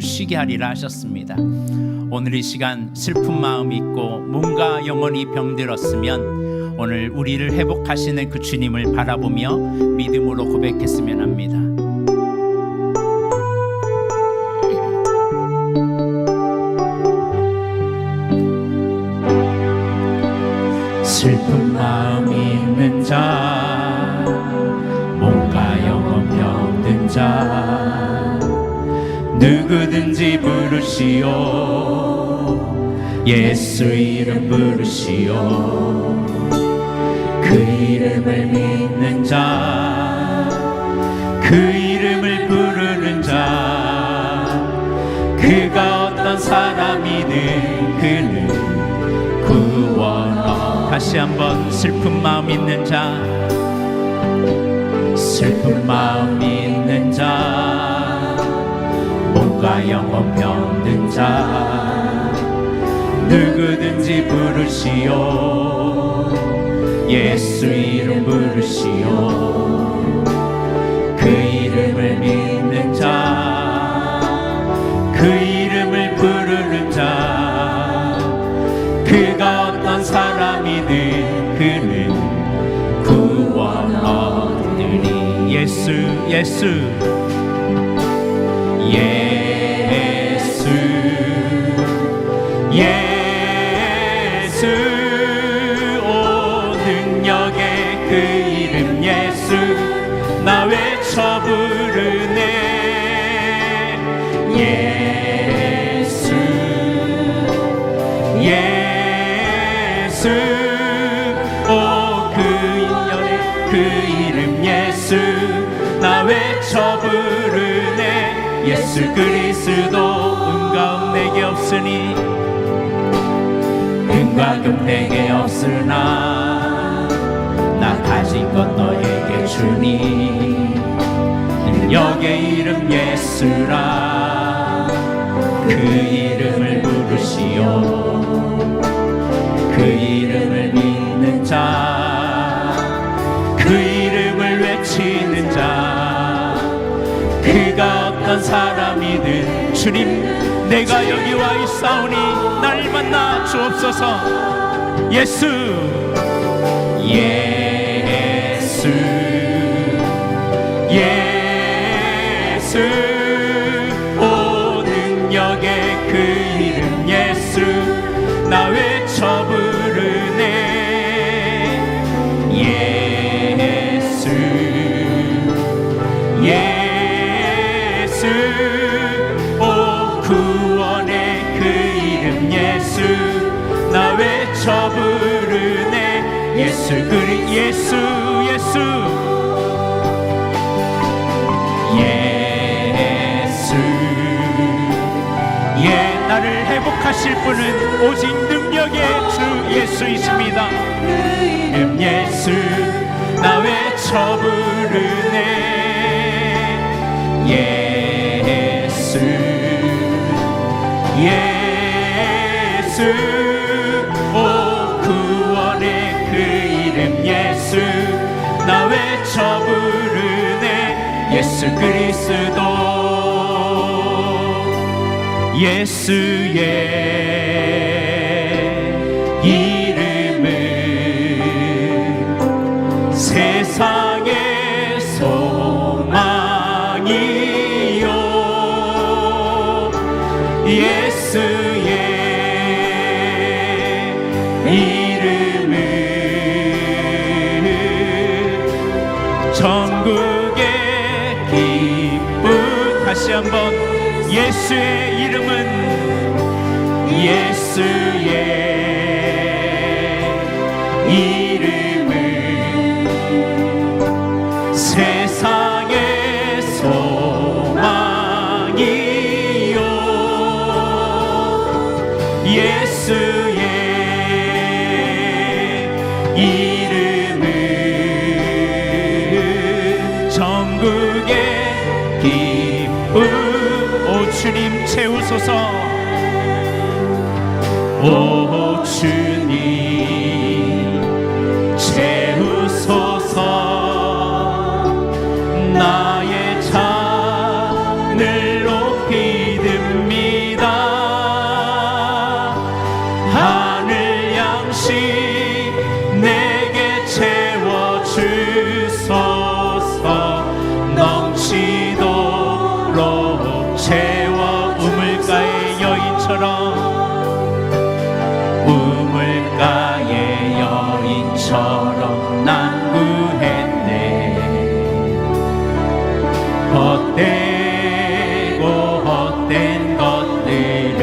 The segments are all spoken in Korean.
쉬게 하리라 하셨습니다. 오늘 이 시간 슬픈 마음이 있고 몸과 영혼이 병들었으면 오늘 우리를 회복하시는 그 주님을 바라보며 믿음으로 고백했으면 합니다. 슬픈 마음 있는 자 몸과 영혼 병든 자 누구든지 부르시오. 예수 이름 부르시오. 그 이름을 믿는 자 그 이름을 부르는 자 그가 어떤 사람이든 그는 구원어 다시 한번 슬픈 마음 있는 자 슬픈 마음 있는 자 몸과 영혼 병든 자. 누구든지 부르시오. 예수 이름 부르시오. 그 이름을 믿는 자 그 이름을 부르는 자. 그가 어떤 사람이든 그는 구원 얻으리 예수 예수 예수 오 능력의 그 이름 예수 나 외쳐 부르네. 예수 예수 오 그 인연의 그 이름 예수 나 외쳐 부르네. 예수 그리스도 은과 음 내게 없으니 은과 금 내게 없으나 나 가진 것 너에게 주니. 능력의 이름 예수라. 그 이름을 부르시오. 그 이름을 믿는 자, 그 이름을 외치는 자, 그가 어떤 사람이든 주님, 내가 여기 와 있사오니 날 만나 주옵소서. 예수, 예수, 예수, 예수 그리 예수 예수. 예수. 예 나를 회복하실 분은 오직 능력의 주 예수이십니다. 이름 예수 나 외쳐 부르네? 예수 예수 예수 그리스도. 예수의 이름은 세상의 소망이요. 예수의 이름은 전국의 기쁨 다시 한번 예수의 이름은 예수의 이름 채우소서 여인처럼 난 구했네. 헛되고 헛된 것들을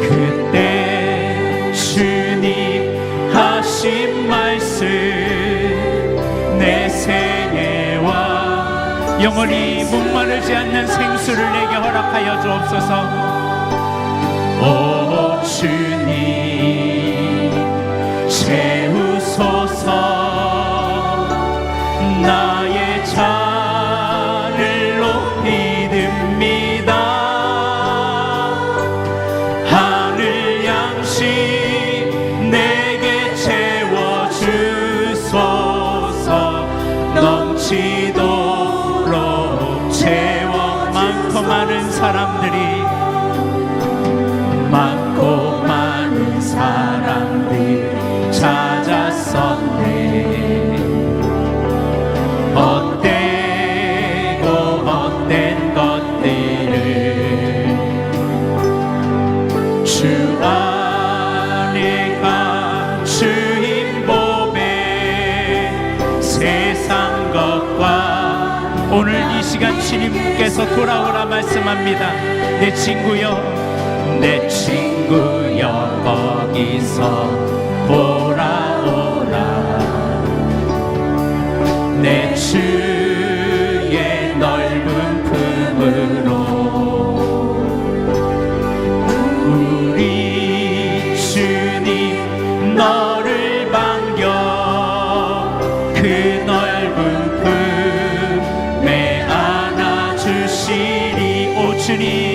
그때 주님 하신 말씀 내 생애와 영원히 목마르지 않는 생수를 내게 허락하여 주옵소서. 오 주 시간 주님께서 돌아오라 말씀합니다. 내 친구여 내 친구여 거기서 우리 주님 너를 반겨. 그 넓은 품에 안아주시리 오 주님